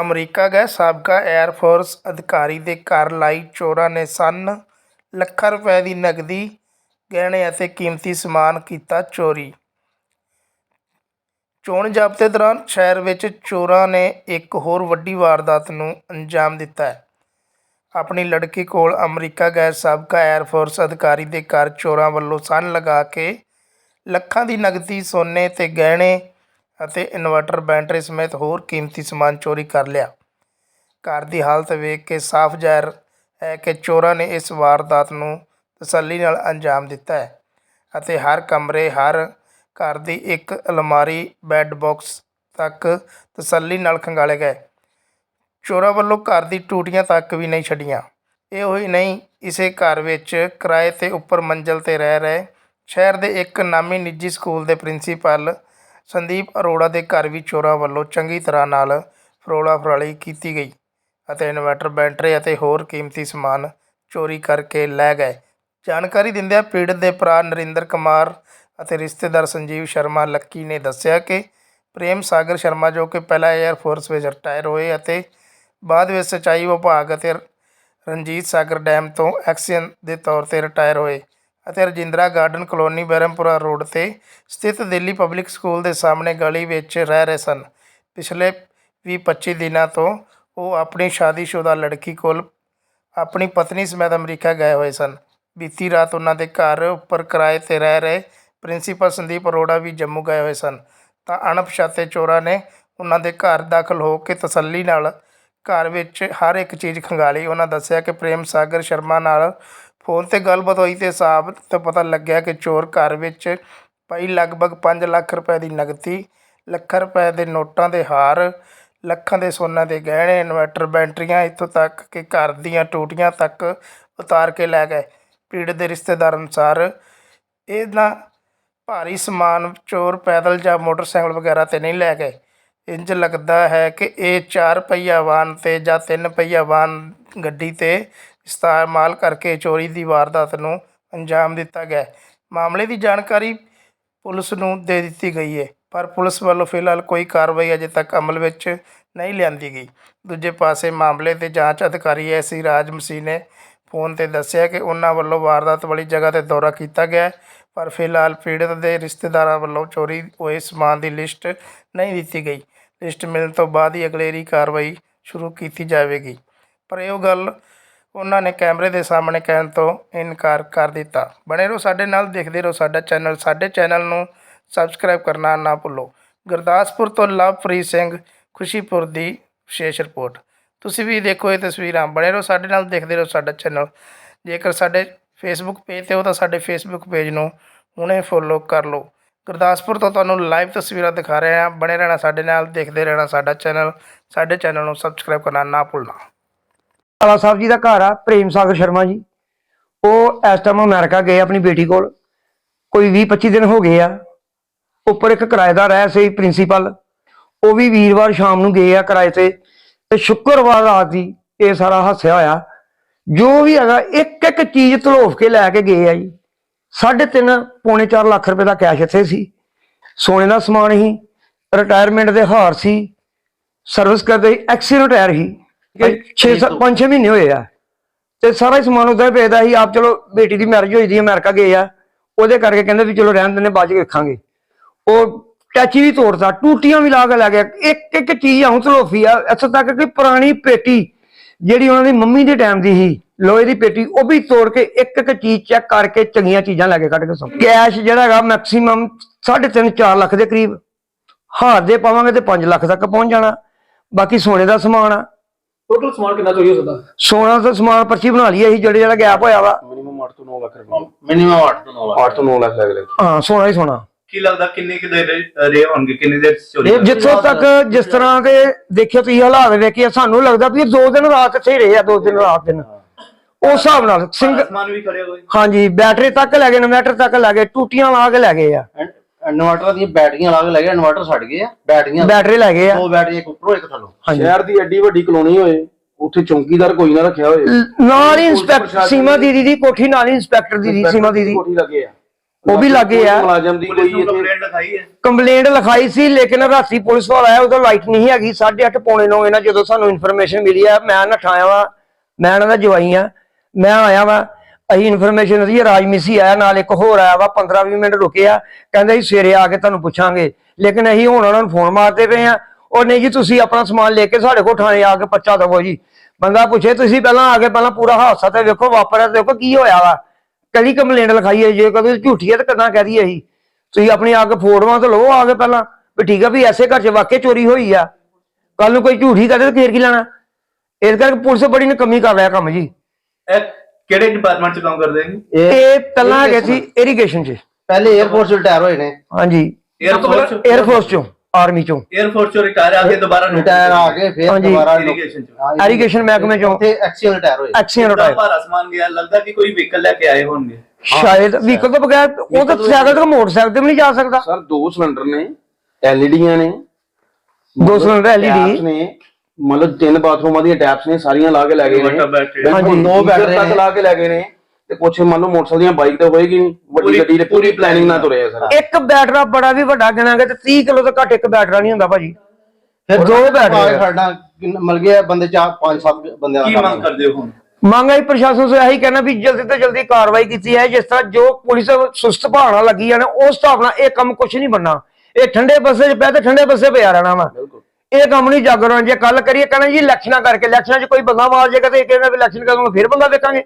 America ਗਏ, ਸਾਬਕਾ air force ਅਧਿਕਾਰੀ ਦੇ ਘਰ ਲਾਈ ਚੋਰਾਂ ਨੇ ਸੰਨ ਲੱਖਾਂ ਰੁਪਏ ਦੀ ਨਕਦੀ, ਗਹਿਣੇ ਅਤੇ ਕੀਮਤੀ ਸਮਾਨ ਕੀਤਾ ਚੋਰੀ। ਚੋਣ ਜ਼ਾਬਤੇ ਦੌਰਾਨ ਸ਼ਹਿਰ ਵਿੱਚ ਚੋਰਾਂ ਨੇ ਇੱਕ ਹੋਰ ਵੱਡੀ ਵਾਰਦਾਤ ਨੂੰ ਅੰਜਾਮ ਦਿੱਤਾ ਹੈ। ਆਪਣੀ ਲੜਕੀ ਕੋਲ ਅਮਰੀਕਾ ਗਏ, ਸਾਬਕਾ ਏਅਰ ਫੋਰਸ ਅਧਿਕਾਰੀ ਦੇ ਘਰ ਚੋਰਾਂ ਵੱਲੋਂ ਸੰਨ ਲਗਾ ਕੇ ਲੱਖਾਂ ਦੀ ਨਕਦੀ, ਸੋਨੇ ਤੇ ਗਹਿਣੇ ਅਤੇ ਇਨਵਰਟਰ ਬੈਟਰੀ ਸਮੇਤ ਹੋਰ ਕੀਮਤੀ ਸਮਾਨ ਚੋਰੀ ਕਰ ਲਿਆ। ਘਰ ਦੀ ਹਾਲਤ ਵੇਖ ਕੇ ਸਾਫ਼ ਜ਼ਾਹਿਰ ਹੈ ਕਿ ਚੋਰਾਂ ਨੇ ਇਸ ਵਾਰਦਾਤ ਨੂੰ ਤਸੱਲੀ ਨਾਲ ਅੰਜਾਮ ਦਿੱਤਾ ਹੈ ਅਤੇ ਹਰ ਕਮਰੇ, ਹਰ ਘਰ ਦੀ ਇੱਕ ਅਲਮਾਰੀ, ਬੈੱਡ ਬਾਕਸ ਤੱਕ ਤਸੱਲੀ ਨਾਲ ਖੰਗਾਲੇ ਗਏ। ਚੋਰਾਂ ਵੱਲੋਂ ਘਰ ਦੀ ਟੂਟੀਆਂ ਤੱਕ ਵੀ ਨਹੀਂ ਛੱਡੀਆਂ। ਇਹ ਹੋਈ ਨਹੀਂ, ਇਸੇ ਘਰ ਵਿੱਚ ਕਿਰਾਏ ਤੇ ਉੱਪਰ ਮੰਜ਼ਲ ਤੇ ਰਹਿ ਰਹੇ ਸ਼ਹਿਰ ਦੇ ਇੱਕ ਨਾਮੀ ਨਿੱਜੀ ਸਕੂਲ ਦੇ ਪ੍ਰਿੰਸੀਪਲ ਸੰਦੀਪ ਅਰੋੜਾ ਦੇ ਘਰ ਵੀ ਚੋਰਾਂ ਵੱਲੋਂ ਚੰਗੀ ਤਰ੍ਹਾਂ ਨਾਲ ਫਰੋਲਾ ਫਰਾਲੀ ਕੀਤੀ ਗਈ ਅਤੇ ਇਨਵਰਟਰ ਬੈਟਰੀ ਅਤੇ ਹੋਰ ਕੀਮਤੀ ਸਮਾਨ ਚੋਰੀ ਕਰਕੇ ਲੈ ਗਏ। ਜਾਣਕਾਰੀ ਦਿੰਦਿਆਂ ਪੀੜਤ ਦੇ ਭਰਾ ਨਰਿੰਦਰ ਕੁਮਾਰ ਅਤੇ ਰਿਸ਼ਤੇਦਾਰ ਸੰਜੀਵ ਸ਼ਰਮਾ ਲੱਕੀ ਨੇ ਦੱਸਿਆ ਕਿ ਪ੍ਰੇਮ ਸਾਗਰ ਸ਼ਰਮਾ ਜੋ ਕਿ ਪਹਿਲਾਂ 에ਅਰ ਫੋਰਸ ਵਿੱਚ ਰਿਟਾਇਰ ਹੋਏ ਅਤੇ ਬਾਅਦ ਵਿੱਚ ਸਿੰਚਾਈ ਵਿਭਾਗ ਅਤੇ ਰਣਜੀਤ ਸਾਗਰ ਡੈਮ ਤੋਂ ਐਕਸੀਅਨ ਦੇ ਤੌਰ ਤੇ ਰਿਟਾਇਰ ਹੋਏ ਅਤੇ Rajindra garden colony Bahirampura road ਤੇ ਸਥਿਤ ਦਿੱਲੀ ਪਬਲਿਕ ਸਕੂਲ ਦੇ ਸਾਹਮਣੇ ਗਲੀ ਵਿੱਚ ਰਹਿ ਰਹੇ ਸਨ। ਪਿਛਲੇ ਵੀਹ ਪੱਚੀ ਦਿਨਾਂ ਤੋਂ ਉਹ ਆਪਣੀ ਸ਼ਾਦੀशुदा ਲੜਕੀ ਕੋਲ ਆਪਣੀ ਪਤਨੀ ਸਮੇਤ ਅਮਰੀਕਾ ਗਏ ਹੋਏ ਸਨ। ਬੀਤੀ ਰਾਤ ਉਹਨਾਂ ਦੇ ਘਰ ਉੱਪਰ ਕਿਰਾਏ ਤੇ ਰਹਿ ਰਹੇ ਪ੍ਰਿੰਸੀਪਲ ਸੰਦੀਪ ਅਰੋੜਾ ਵੀ ਜੰਮੂ ਗਏ ਹੋਏ ਸਨ। ਤਾਂ ਅਣਪਛਾਤੇ ਚੋਰਾਂ ਨੇ ਉਹਨਾਂ ਦੇ ਘਰ ਦਾਖਲ ਹੋ ਕੇ ਤਸੱਲੀ ਨਾਲ ਘਰ ਵਿੱਚ ਹਰ ਇੱਕ ਚੀਜ਼ ਖੰਗਾਲੀ। ਉਹਨਾਂ ਦੱਸਿਆ ਕਿ ਪ੍ਰੇਮ ਸਾਗਰ ਸ਼ਰਮਾ ਨਾਲ ਫੋਨ ਤੇ ਗੱਲਬਾਤ ਹੋਈ ਤੇ ਹਿਸਾਬ ਤੋਂ ਪਤਾ ਲੱਗਿਆ ਕਿ ਚੋਰ ਘਰ ਵਿੱਚ ਪਈ ਲਗਭਗ ਪੰਜ ਲੱਖ ਰੁਪਏ ਦੀ ਨਗਦੀ ਲੱਖਾਂ ਰੁਪਏ ਦੇ ਨੋਟਾਂ ਦੇ ਹਾਰ, ਲੱਖਾਂ ਦੇ ਸੋਨਾ ਦੇ ਗਹਿਣੇ, ਇਨਵਰਟਰ ਬੈਟਰੀਆਂ ਇੱਥੋਂ ਤੱਕ ਕਿ ਘਰ ਦੀਆਂ ਟੂਟੀਆਂ ਤੱਕ ਉਤਾਰ ਕੇ ਲੈ ਗਏ। ਪੀੜਤ ਦੇ ਰਿਸ਼ਤੇਦਾਰ ਅਨੁਸਾਰ ਇਹਨਾਂ ਭਾਰੀ ਸਮਾਨ ਚੋਰ ਪੈਦਲ ਜਾਂ ਮੋਟਰਸਾਈਕਲ ਵਗੈਰਾ ਤੇ ਨਹੀਂ ਲੈ ਗਏ। ਇੰਜ ਲੱਗਦਾ ਹੈ ਕਿ ਇਹ ਚਾਰ ਪਹੀਆ ਵਾਹਨ ਤੇ ਜਾਂ ਤਿੰਨ ਪਹੀਆ ਵਾਹਨ ਗੱਡੀ ਤੇ ਇਸਤੇਮਾਲ ਕਰਕੇ ਚੋਰੀ ਦੀ ਵਾਰਦਾਤ ਨੂੰ ਅੰਜਾਮ ਦਿੱਤਾ ਗਿਆ ਮਾਮਲੇ ਦੀ ਜਾਣਕਾਰੀ ਪੁਲਿਸ ਨੂੰ ਦੇ ਦਿੱਤੀ ਗਈ ਹੈ ਪਰ ਪੁਲਿਸ ਵੱਲੋਂ ਫਿਲਹਾਲ ਕੋਈ ਕਾਰਵਾਈ ਅਜੇ ਤੱਕ ਅਮਲ ਵਿੱਚ ਨਹੀਂ ਲਿਆਂਦੀ ਗਈ। ਦੂਜੇ ਪਾਸੇ ਮਾਮਲੇ ਦੇ ਜਾਂਚ ਅਧਿਕਾਰੀ ਐਸੀ ਰਾਜ ਮਸੀਹ ਨੇ ਫੋਨ ਤੇ ਦੱਸਿਆ ਕਿ ਉਹਨਾਂ ਵੱਲੋਂ ਵਾਰਦਾਤ ਵਾਲੀ ਜਗ੍ਹਾ ਤੇ ਦੌਰਾ ਕੀਤਾ ਗਿਆ ਹੈ, ਪਰ ਫਿਲਹਾਲ ਪੀੜਤ ਦੇ ਰਿਸ਼ਤੇਦਾਰਾਂ ਵੱਲੋਂ ਚੋਰੀ ਹੋਏ ਸਮਾਨ ਦੀ ਲਿਸਟ ਨਹੀਂ ਦਿੱਤੀ ਗਈ। ਲਿਸਟ ਮਿਲਣ ਤੋਂ ਬਾਅਦ ਹੀ ਅਗਲੇਰੀ ਕਾਰਵਾਈ ਸ਼ੁਰੂ ਕੀਤੀ ਜਾਵੇਗੀ। ਪਰ ਇਹ ਗੱਲ ਉਹਨਾਂ ਨੇ ਕੈਮਰੇ ਦੇ ਸਾਹਮਣੇ ਕਹਿਣ ਤੋਂ ਇਨਕਾਰ ਕਰ ਦਿੱਤਾ। ਬਣੇ ਰਹੋ ਸਾਡੇ ਨਾਲ, ਦੇਖਦੇ ਰਹੋ ਸਾਡਾ ਚੈਨਲ। ਸਾਡੇ ਚੈਨਲ ਨੂੰ ਸਬਸਕ੍ਰਾਈਬ ਕਰਨਾ ਨਾ ਭੁੱਲੋ। ਗੁਰਦਾਸਪੁਰ ਤੋਂ ਲਵਪ੍ਰੀਤ ਸਿੰਘ, ਖੁਸ਼ੀਪੁਰ ਦੀ ਵਿਸ਼ੇਸ਼ ਰਿਪੋਰਟ। ਤੁਸੀਂ ਵੀ ਦੇਖੋ ਇਹ ਤਸਵੀਰਾਂ। ਬਣੇ ਰਹੋ ਸਾਡੇ ਨਾਲ, ਦੇਖਦੇ ਰਹੋ ਸਾਡਾ ਚੈਨਲ। ਜੇਕਰ ਸਾਡੇ ਫੇਸਬੁੱਕ ਪੇਜ ਤੇ ਹੋ ਤਾਂ ਸਾਡੇ ਫੇਸਬੁੱਕ ਪੇਜ ਨੂੰ ਹੁਣੇ ਫੋਲੋ ਕਰ ਲਓ। ਗੁਰਦਾਸਪੁਰ ਤੋਂ ਤੁਹਾਨੂੰ ਲਾਈਵ ਤਸਵੀਰਾਂ ਦਿਖਾ ਰਹੇ ਹਾਂ। ਬਣੇ ਰਹਿਣਾ ਸਾਡੇ ਨਾਲ, ਦੇਖਦੇ ਰਹਿਣਾ ਸਾਡਾ ਚੈਨਲ। ਸਾਡੇ ਚੈਨਲ ਨੂੰ ਸਬਸਕ੍ਰਾਈਬ ਕਰਨਾ ਨਾ ਭੁੱਲਣਾ। ਆਲਾ ਸਾਹਿਬ ਜੀ ਦਾ ਘਰ ਆ, ਪ੍ਰੇਮ ਸਾਗਰ ਸ਼ਰਮਾ ਜੀ। ਉਹ ਇਸ ਟਾਈਮ ਅਮਰੀਕਾ ਗਏ ਆਪਣੀ ਬੇਟੀ ਕੋਲ। ਕੋਈ 20 25 ਦਿਨ ਹੋ ਗਏ ਆ। ਉੱਪਰ ਇੱਕ ਕਿਰਾਏਦਾਰ ਰਹਿ ਸੀ ਪ੍ਰਿੰਸੀਪਲ ਉਹ ਵੀ ਵੀਰਵਾਰ ਸ਼ਾਮ ਨੂੰ ਗਏ ਆ ਕਿਰਾਏ ਤੇ। ਤੇ ਸ਼ੁੱਕਰਵਾਰ ਰਾਤ ਦੀ ਇਹ ਸਾਰਾ ਹਾਸਿਆ ਹੋਇਆ। ਜੋ ਵੀ ਹੈਗਾ ਇੱਕ ਇੱਕ ਚੀਜ਼ ਧਲੋਫ ਕੇ ਲੈ ਕੇ ਗਏ ਆ ਜੀ। ਸਾਢੇ ਤਿੰਨ, ਪੌਣੇ 4 ਲੱਖ ਰੁਪਏ ਦਾ ਕੈਸ਼ ਇੱਥੇ ਸੀ। ਸੋਨੇ ਦਾ ਸਮਾਨ ਸੀ। ਰਿਟਾਇਰਮੈਂਟ ਦੇ ਹਾਰ ਸੀ। ਸਰਵਿਸ ਕਰਦੇ ਐਕਸੀ ਰਿਟਾਇਰ ਸੀ। 6 5 6 ਮਹੀਨੇ ਹੋਏ ਆ। ਤੇ ਸਾਰਾ ਹੀ ਸਮਾਨ ਉਧਰ ਭੇਜਦਾ ਸੀ ਆਪ ਚਲੋ ਬੇਟੀ ਦੀ ਮੈਰਿਜ ਹੋਈ ਦੀ ਅਮਰੀਕਾ ਗਏ ਆ। ਉਹਦੇ ਕਰਕੇ ਕਹਿੰਦੇ ਵੀ ਚਲੋ ਰਹਿਣ ਦਿੰਦੇ ਬਾਅਦ ਚ ਵੇਖਾਂਗੇ। ਉਹ ਟੈਚੀ ਵੀ ਤੋੜਦਾ ਟੂਟੀਆਂ ਵੀ ਲਾ ਕੇ ਲੈ ਗਿਆ। ਇੱਕ ਇੱਕ ਚੀਜ਼ ਆਉਂ ਤਲੋਫੀ ਆ ਇੱਥੋਂ ਤੱਕ ਕਿ ਪੁਰਾਣੀ ਪੇਟੀ ਜਿਹੜੀ ਉਹਨਾਂ ਦੀ ਮੰਮੀ ਦੇ ਟਾਈਮ ਦੀ ਸੀ ਲੋਹੇ ਦੀ ਪੇਟੀ ਉਹ ਵੀ ਤੋੜ ਕੇ ਇੱਕ ਇੱਕ ਚੀਜ਼ ਚੈੱਕ ਕਰਕੇ ਚੰਗੀਆਂ ਚੀਜ਼ਾਂ ਲੈ ਕੇ ਕੱਢ ਕੇ ਸੌਂ ਕੈਸ਼ ਜਿਹੜਾ ਹੈਗਾ ਮੈਕਸਿਮਮ 3.5 4 ਲੱਖ ਦੇ ਕਰੀਬ। ਹਾਰ ਦੇ ਪਾਵਾਂਗੇ ਤੇ 5 ਲੱਖ ਤੱਕ ਪਹੁੰਚ ਜਾਣਾ। ਬਾਕੀ ਸੋਨੇ ਦਾ ਸਮਾਨ ਆ। ਟੋਟਲ ਸਮਾਨ ਕਿੰਨਾ ਚੋਰੀ ਹੋ ਸਕਦਾ ਸੋਨਾ ਦਾ ਸਮਾਨ ਪਰਚੀ ਬਣਾ ਲਈ ਅਸੀਂ ਜਿਹੜੇ ਜਿਹੜਾ ਗੈਪ ਹੋਇਆ ਵਾ। ਮਿਨੀਮਮ 8 ਤੋਂ 9 ਲੱਖ ਰੁਪਏ। ਮਿਨੀਮਮ 8 ਤੋਂ 9 ਲੱਖ। 8 ਤੋਂ 9 ਲੱਖ ਲੱਗ ਲੈ ਹਾਂ ਸੋਨਾ ਹੀ ਸੋਨਾ। ਕੀ ਲੱਗਦਾ ਕਿੰਨੇ ਕਿ ਦੇ ਰੇ ਹੋਣਗੇ ਕਿੰਨੇ ਦੇ ਚੋਰੀ ਇਹ ਜਿੱਥੋਂ ਤੱਕ ਜਿਸ ਤਰ੍ਹਾਂ ਦੇ ਦੇਖਿਓ ਤੁਸੀਂ ਹਾਲਾਤ ਵੇਖਿਆ ਸਾਨੂੰ ਲੱਗਦਾ ਵੀ ਦੋ ਦਿਨ ਰਾਤ ਇੱਥੇ ਰਹੇ ਆ ਦੋ ਦਿਨ ਰਾਤ ਦਿਨ। ਉਸ ਹਿਸਾਬ ਨਾਲ ਸਿੰਘ ਸਮਾਨ ਵੀ ਖੜੇ ਹੋਏ ਹਾਂਜੀ ਬੈਟਰੀ ਤੱਕ ਲੈ ਗਏ ਇਨਵਰਟਰ ਤੱਕ ਲੈ ਗਏ ਟੂਟੀਆਂ ਲਾ ਕੇ ਲੈ ਗਏ ਆ। ਇਨਵਰਟਰ ਦੀਆਂ ਬੈਟਰੀਆਂ ਲਾ ਕੇ ਲੈ ਗਏ ਇਨਵਰਟਰ ਸੜ ਗਏ ਆ ਬੈਟਰੀਆਂ ਬੈਟਰੀ ਲੈ ਗਏ ਆ। ਦੋ ਬੈਟਰੀਆਂ ਇੱਕ ਉੱਪਰੋਂ ਇੱਕ ਥੱਲੋਂ। ਹਾਂਜੀ। ਸ਼ਹਿਰ ਦੀ ਐਡੀ ਵੱਡੀ ਕਲੋਨੀ ਹੋਏ ਉੱਥੇ ਚੌਂਕੀਦਾਰ ਕੋਈ ਨਾ ਰੱਖਿਆ ਹੋਏ। ਨਾਲ ਹੀ ਇੰਸਪੈਕਟਰ ਸੀਮਾ ਦੀਦੀ ਦੀ ਕੋਠੀ ਨਾਲ ਹੀ ਇੰਸਪੈਕਟਰ ਦੀਦੀ ਸੀਮਾ ਦੀਦੀ। ਕੋਠੀ ਲੱਗੇ ਆ। ਉਹ ਵੀ ਲੱਗੇ ਆ। ਮੁਲਾਜ਼ਮ ਦੀ ਕੋਈ ਇੱਥੇ ਲਿਖਾਈ ਹੈ। ਕੰਪਲੇਂਟ ਲਿਖਾਈ ਸੀ ਲੇਕਿਨ ਰਾਤੀ ਪੁਲਿਸ ਵਾਲਾ ਆਇਆ ਉਦੋਂ ਲਾਈਟ ਨਹੀਂ ਹੈਗੀ 8:30 ਪੌਣੇ 9 ਇਹਨਾਂ ਜਦੋਂ ਸਾਨੂੰ ਇਨਫੋਰਮੇਸ਼ਨ ਮਿਲੀ ਆ ਮੈਂ ਨਠਾਇਆ ਵਾ ਮੈਂ ਇਹਨਾਂ ਦਾ ਜਵਾਈ ਆ ਮੈਂ ਆਇਆ ਵਾ ਅਸੀਂ ਇਨਫੋਰਮੇਸ਼ਨ ਦੀ ਰਾਜਮੀਸੀ ਆਇਆ, ਨਾਲ ਇੱਕ ਹੋਰ ਆਇਆ ਵਾ 15-20 ਮਿੰਟ ਰੁਕਿਆ ਕਹਿੰਦੇ ਸੀ ਸਵੇਰੇ ਆ ਕੇ ਤੁਹਾਨੂੰ ਪੁੱਛਾਂਗੇ। ਲੇਕਿਨ ਅਸੀਂ ਹੁਣ ਉਹਨਾਂ ਨੂੰ ਫੋਨ ਮਾਰਦੇ ਪਏ ਆ। ਉਹ ਨਹੀਂ ਜੀ, ਤੁਸੀਂ ਆਪਣਾ ਸਮਾਨ ਲੈ ਕੇ ਸਾਡੇ ਕੋਲ ਥਾਣੇ ਆ ਕੇ ਪਰਚਾ ਦਵੋ ਜੀ। ਬੰਦਾ ਪੁੱਛੇ, ਤੁਸੀਂ ਪਹਿਲਾਂ ਆ ਕੇ ਪਹਿਲਾਂ ਪੂਰਾ ਹਾਦਸਾ ਤੇ ਵੇਖੋ, ਵਾਪਰਿਆ ਤੇ ਦੇਖੋ ਕੀ ਹੋਇਆ ਵਾ। ਕਦੀ ਕੰਪਲੇਂਟ ਲਿਖਾਈ ਹੈ ਜੇ, ਕਦੇ ਝੂਠੀ ਹੈ ਤਾਂ ਕਿੱਦਾਂ ਕਹਿ ਦਈਏ ਅਸੀਂ ਤੁਸੀਂ ਆਪਣੀ ਆ ਕੇ ਫੋਟੋਆਂ ਤੇ ਲਓ ਆ ਕੇ ਪਹਿਲਾਂ, ਵੀ ਠੀਕ ਆ ਵੀ ਐਸੇ ਘਰ 'ਚ ਵਾਕਿਆ ਚੋਰੀ ਹੋਈ ਆ। ਕੱਲ ਨੂੰ ਕੋਈ ਝੂਠੀ ਕਰੇ ਤਾਂ ਫੇਰ ਕੀ ਲੈਣਾ? ਇਸ ਕਰਕੇ ਪੁਲਿਸ ਬੜੀ ਨਕਮੀ ਕਰ ਰਿਹਾ ਕੰਮ ਜੀ। ਕਿਹੜੇ ਡਿਪਾਰਟਮੈਂਟ 'ਚ ਕੰਮ ਕਰਦੇ ਹੋ? ਇਹ ਪਹਿਲਾਂ ਹੈਗੇ ਸੀ ਇਰੀਗੇਸ਼ਨ 'ਚ। ਪਹਿਲੇ 에어ਫੋਰਸ ਰਿਟਾਇਰ ਹੋਏ ਨੇ। ਹਾਂਜੀ। 에어ਫੋਰਸ 에어ਫੋਰਸ 'ਚੋਂ ਆਰਮੀ 'ਚੋਂ। 에어ਫੋਰਸ 'ਚੋਂ ਰਿਟਾਇਰ ਆ ਕੇ ਦੁਬਾਰਾ ਰਿਟਾਇਰ ਆ ਕੇ ਫਿਰ ਦੁਬਾਰਾ ਇਰੀਗੇਸ਼ਨ 'ਚ। ਇਰੀਗੇਸ਼ਨ ਮਹਿਕਮੇ 'ਚੋਂ। ਤੇ ਐਕਸੀਅਲ ਰਿਟਾਇਰ ਹੋਏ। ਐਕਸੀਅਨ ਤਾਂ ਰਟਾਇਆ ਭਾਰਾ ਗਿਆ ਲੱਗਦਾ ਕਿ ਕੋਈ ਵਹੀਕਲ ਲੈ ਕੇ ਆਏ ਹੋਣਗੇ। ਸ਼ਾਇਦ ਵਹੀਕਲ ਤੋਂ ਬਗੈਰ ਉਹ ਤਾਂ ਸਾਈਕਲ ਤੇ ਮੋਟਰਸਾਈਕਲ ਤੇ ਵੀ ਨਹੀਂ ਜਾ ਸਕਦਾ। ਸਰ ਦੋ ਸਿਲੰਡਰ ਨੇ ਐਲਈਡੀਆਂ ਨੇ। ਦੋ ਸਿਲੰਡਰ ਐਲਈਡੀ ਨੇ। ਮਤਲਬ ਤਿੰਨ ਬਾਥਰੂਮਾਂ ਦੀਆਂ ਟੈਪਸ ਨੇ ਸਾਰੀਆਂ ਲਾ ਕੇ ਲੈ ਗਏ ਨੇ। ਬਿਲਕੁਲ ਹਾਂਜੀ, ਗੀਜ਼ਰ ਬੈਟਰੀ ਤੱਕ ਨੇ। ਲਾ ਕੇ ਲੈ ਗਏ ਨੇ ਤੇ ਕੁਛ ਮੰਨ ਲਓ ਮੋਟਰਸਾਈਕਲ ਦੀਆਂ ਬਾਈਕ ਤੇ ਹੋਏਗੀ ਨਹੀਂ ਵੱਡੀ ਗੱਡੀ ਦੇ ਪੂਰੀ ਪਲੈਨਿੰਗ ਨਾਲ ਤੁਰੇ ਆ ਸਰ। ਇੱਕ ਬੈਟਰਾ ਬੜਾ ਵੀ ਵੱਡਾ ਗਿਣਾਂਗੇ ਤੇ 30 ਕਿਲੋ ਤੋਂ ਘੱਟ ਇੱਕ ਬੈਟਰਾ ਨਹੀਂ ਹੁੰਦਾ ਭਾਜੀ। ਫਿਰ ਦੋ ਬੈਟਰੀ ਆ। ਸਾਡਾ ਕਿੰਨਾ- ਮਿਲ ਗਿਆ ਬੰਦੇ ਚਾਰ ਪੰਜ ਸੱਤ ਬੰਦਿਆਂ ਕੀ ਦਾ ਮੰਗ ਕੰਮ। ਕਰਦੇ ਹੋ ਹੁਣ? ਮੰਗ ਹੈ ਪ੍ਰਸ਼ਾਸਨ ਤੋਂ ਇਹੀ ਕਹਿਣਾ ਵੀ ਜਲਦੀ ਤੋਂ ਜਲਦੀ ਕਾਰਵਾਈ ਕੀਤੀ ਹੈ ਜਿਸ ਤਰ੍ਹਾਂ ਜੋ ਪੁਲਿਸ ਸੁਸਤ ਭਾਵਨਾ ਲੱਗੀ ਹੈ ਨਾ ਉਸ ਹਿਸਾਬ ਨਾਲ ਇਹ ਕੰਮ ਕੁਝ ਨਹੀਂ ਬਣਨਾ। ਇਹ ਠੰਡੇ ਬੱਸੇ 'ਚ ਪੈ ਤੇ ਠੰਡੇ ਬੱਸੇ ਪਿਆ ਰਹਿਣਾ ਵਾ। ਇਹ ਕੰਮ ਨਹੀਂ ਜਾਗਰਣ ਜੇ ਕੱਲ ਕਰੀਏ ਕਹਿੰਦਾ ਜੀ ਇਲੈਕਸ਼ਨਾਂ ਕਰਕੇ, ਇਲੈਕਸ਼ਨਾਂ 'ਚ ਕੋਈ ਬੰਦਾ ਮਾਰ ਜਾਏਗਾ ਤੇ ਇਹ ਕਹਿੰਦਾ ਵੀ ਇਲੈਕਸ਼ਨ ਕਰਾਂਗੇ ਫਿਰ ਬੰਦਾ ਵੇਖਾਂਗੇ।